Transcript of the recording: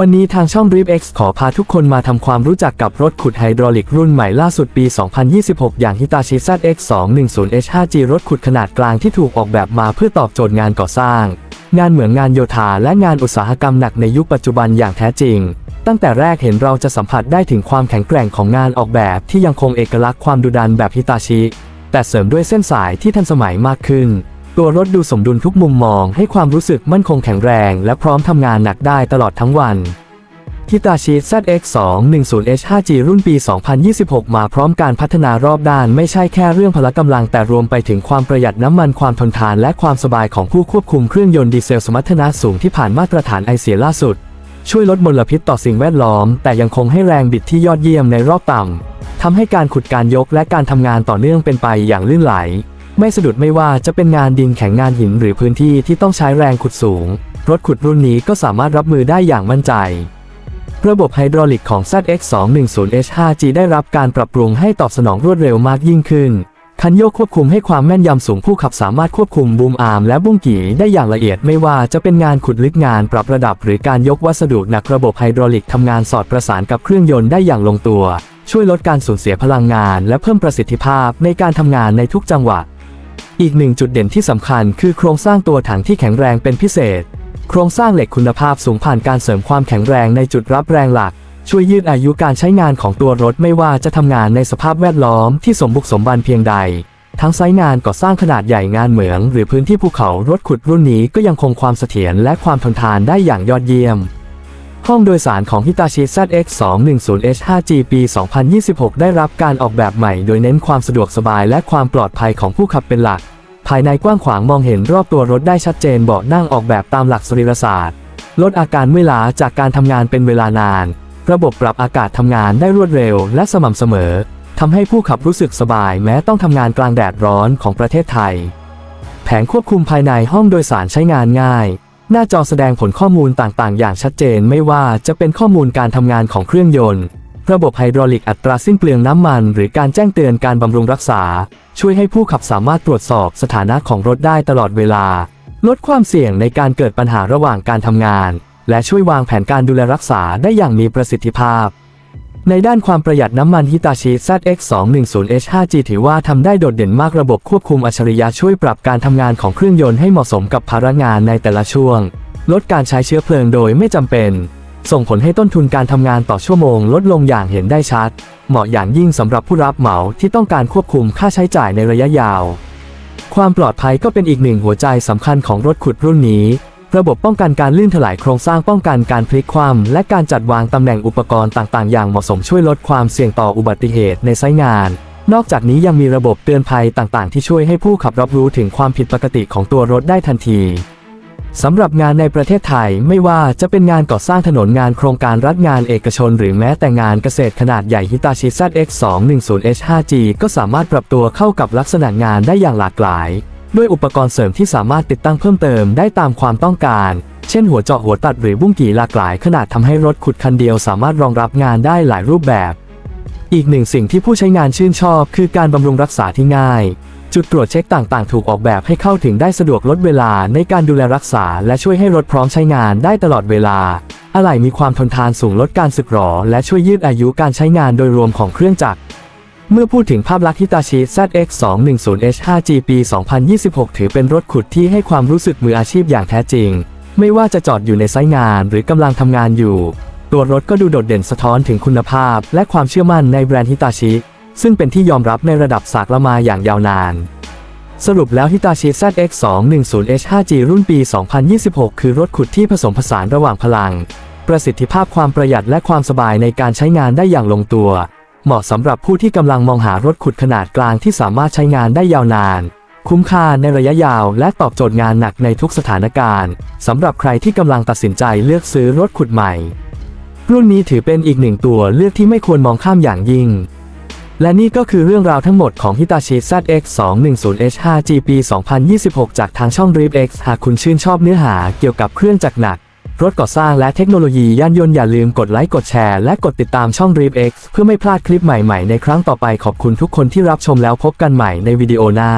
วันนี้ทางช่อง Drip X ขอพาทุกคนมาทำความรู้จักกับรถขุดไฮดรอลิกรุ่นใหม่ล่าสุดปี 2026 อย่าง Hitachi ZX 210 H5G รถขุดขนาดกลางที่ถูกออกแบบมาเพื่อตอบโจทย์งานก่อสร้าง งานเหมืองงานโยธาและงานอุตสาหกรรมหนักในยุคปัจจุบันอย่างแท้จริง ตั้งแต่แรกเห็นเราจะสัมผัสได้ถึงความแข็งแกร่งของงานออกแบบที่ยังคงเอกลักษณ์ความดุดันแบบฮิตาชิ แต่เสริมด้วยเส้นสายที่ทันสมัยมากขึ้น ตัวรถดูสมดุลทุกมุมมองให้ความรู้สึกมั่นคงแข็งแรง และพร้อมทำงานหนักได้ตลอดทั้งวันฮิตาชิ ZX 210 H5G รุ่นปี 2026 มาพร้อมการพัฒนารอบด้านไม่ใช่แค่เรื่องพละกำลังแต่รวมไปถึงความประหยัดน้ำมันความทนทานและความสบายของผู้ควบคุมเครื่องยนต์ดีเซลสมรรถนะสูงที่ผ่านมาตรฐานไอเสียล่าสุด ช่วยลดมลพิษต่อสิ่งแวดล้อม แต่ยังคงให้แรงบิดที่ยอดเยี่ยมในรอบต่ำทำให้การขุดการยกและการทำงานต่อเนื่องเป็นไปอย่างลื่นไหล ไม่สะดุดไม่ว่าจะเป็นงานดินแข็งงานหินหรือพื้นที่ที่ต้องใช้แรงขุดสูง รถขุดรุ่นนี้ก็สามารถรับมือได้อย่างมั่นใจ ระบบไฮดรอลิกของ ZX 210 H5G ได้รับการปรับปรุงให้ตอบสนองรวดเร็วมากยิ่งขึ้น คันโยกควบคุมให้ความแม่นยำสูงผู้ขับสามารถควบคุมบูมอาร์มและบุ้งกี่ได้อย่างละเอียดไม่ว่าจะเป็นงานขุดลึกงานปรับระดับ หรือการยกวัสดุหนักระบบไฮดรอลิกทำงานสอดประสานกับเครื่องยนต์ได้อย่างลงตัว ช่วยลดการสูญเสียพลังงาน และเพิ่มประสิทธิภาพในการทำงานในทุกจังหวะ อีกหนึ่งจุดเด่นที่สำคัญคือโครงสร้างตัวถังที่แข็งแรงเป็นพิเศษ โครงสร้างเหล็กคุณภาพสูงผ่านการเสริมความแข็งแรงในจุดรับแรงหลัก ช่วยยืดอายุการใช้งานของตัวรถไม่ว่าจะทำงานในสภาพแวดล้อมที่สมบุกสมบันเพียงใด ทั้งไซต์งานก่อสร้างขนาดใหญ่งานเหมือง หรือพื้นที่ภูเขารถขุดรุ่นนี้ก็ยังคงความเสถียรและความทนทานได้อย่างยอดเยี่ยม ห้องโดยสารของ Hitachi ZX 210 H5G ปี 2026 ได้รับการออกแบบใหม่โดยเน้นความสะดวกสบายและความปลอดภัยของผู้ขับเป็นหลัก ภายในกว้างขวางมองเห็นรอบตัวรถได้ชัดเจนเบาะนั่งออกแบบตามหลักสรีรศาสตร์ ลดอาการเมื่อยล้าจากการทำงานเป็นเวลานาน ระบบปรับอากาศทำงานได้รวดเร็วและสม่ำเสมอทำให้ผู้ขับรู้สึกสบายแม้ต้องทำงานกลางแดดร้อนของประเทศไทย แผงควบคุมภายในห้องโดยสารใช้งานง่าย หน้าจอแสดงผลข้อมูลต่างๆ อย่างชัดเจนไม่ว่าจะเป็นข้อมูลการทำงานของเครื่องยนต์ ระบบไฮดรอลิกอัตราสิ้นเปลืองน้ำมัน หรือการแจ้งเตือนการบำรุงรักษา ช่วยให้ผู้ขับสามารถตรวจสอบสถานะของรถได้ตลอดเวลา ลดความเสี่ยงในการเกิดปัญหาระหว่างการทำงาน และช่วยวางแผนการดูแลรักษาได้อย่างมีประสิทธิภาพ ในด้านความประหยัดน้ำมันฮิตาชิ ZX 210 H5G ถือว่าทำได้โดดเด่นมากระบบควบคุมอัจฉริยะช่วยปรับการทำงานของเครื่องยนต์ให้เหมาะสมกับภาระงานในแต่ละช่วง ลดการใช้เชื้อเพลิงโดยไม่จำเป็น ส่งผลให้ต้นทุนการทำงานต่อชั่วโมง ลดลงอย่างเห็นได้ชัด เหมาะอย่างยิ่งสำหรับผู้รับเหมาที่ต้องการควบคุมค่าใช้จ่ายในระยะยาว ความปลอดภัยก็เป็นอีกหนึ่งหัวใจสำคัญของรถขุดรุ่นนี้ ระบบป้องกันการลื่นถลายโครงสร้างป้องกันการพลิกคว่ำและการจัดวางตำแหน่งอุปกรณ์ต่างๆ อย่างเหมาะสมช่วยลดความเสี่ยงต่ออุบัติเหตุในไซต์งาน นอกจากนี้ยังมีระบบเตือนภัยต่างๆ ที่ช่วยให้ผู้ขับรับรู้ถึงความผิดปกติของตัวรถได้ทันทีสำหรับงานในประเทศไทยไม่ว่าจะเป็นงานก่อสร้างถนนงานโครงการรัฐงานเอกชน หรือแม้แต่งานเกษตรขนาดใหญ่ Hitachi ZX 210 H5G ก็สามารถปรับตัวเข้ากับลักษณะงานได้อย่างหลากหลาย ด้วยอุปกรณ์เสริมที่สามารถติดตั้งเพิ่มเติมได้ตามความต้องการ เช่นหัวเจาะหัวตัดหรือบุ้งกี่หลากหลายขนาดทำให้รถขุดคันเดียวสามารถรองรับงานได้หลายรูปแบบ อีกหนึ่งสิ่งที่ผู้ใช้งานชื่นชอบ คือการบำรุงรักษาที่ง่าย จุดตรวจเช็คต่างๆ ถูกออกแบบให้เข้าถึงได้สะดวกลดเวลาในการดูแลรักษา และช่วยให้รถพร้อมใช้งานได้ตลอดเวลาอะไหล่มีความทนทานสูงลดการสึกหรอ และช่วยยืดอายุการใช้งานโดยรวมของเครื่องจักร เมื่อพูดถึงภาพลักษณ์ฮิตาชิ ZX 210 H5G ปี 2026 ถือเป็นรถขุดที่ให้ความรู้สึกมืออาชีพอย่างแท้จริง ไม่ว่าจะจอดอยู่ในไซต์งานหรือกำลังทำงานอยู่ ตัวรถก็ดูโดดเด่นสะท้อนถึงคุณภาพ และความเชื่อมั่นในแบรนด์ฮิตาชิ ซึ่งเป็นที่ยอมรับในระดับสากลมาอย่างยาวนาน สรุปแล้ว Hitachi ZX 210 H5G รุ่นปี 2026 คือรถขุดที่ผสมผสานระหว่างพลัง ประสิทธิภาพความประหยัดและความสบายในการใช้งานได้อย่างลงตัว เหมาะสำหรับผู้ที่กำลังมองหารถขุดขนาดกลางที่สามารถใช้งานได้ยาวนาน คุ้มค่าในระยะยาวและตอบโจทย์งานหนักในทุกสถานการณ์สำหรับใครที่กำลังตัดสินใจเลือกซื้อรถขุดใหม่ รุ่นนี้ถือเป็นอีกหนึ่งตัวเลือกที่ไม่ควรมองข้ามอย่างยิ่ง และนี่ก็คือเรื่องราวทั้งหมดของ Hitachi ZX 210 H5G ปี 2026 จากทางช่อง r i p X หากคุณชื่นชอบเนื้อหาเกี่ยวกับเครื่องจักรหนัก รถก่อสร้างและเทคโนโลยียานยนต์อย่าลืมกดไลค์กดแชร์และกดติดตามช่อง Drip X เพื่อไม่พลาดคลิปใหม่ๆ ในครั้งต่อไปขอบคุณทุกคนที่รับชมแล้วพบกันใหม่ในวิดีโอหน้า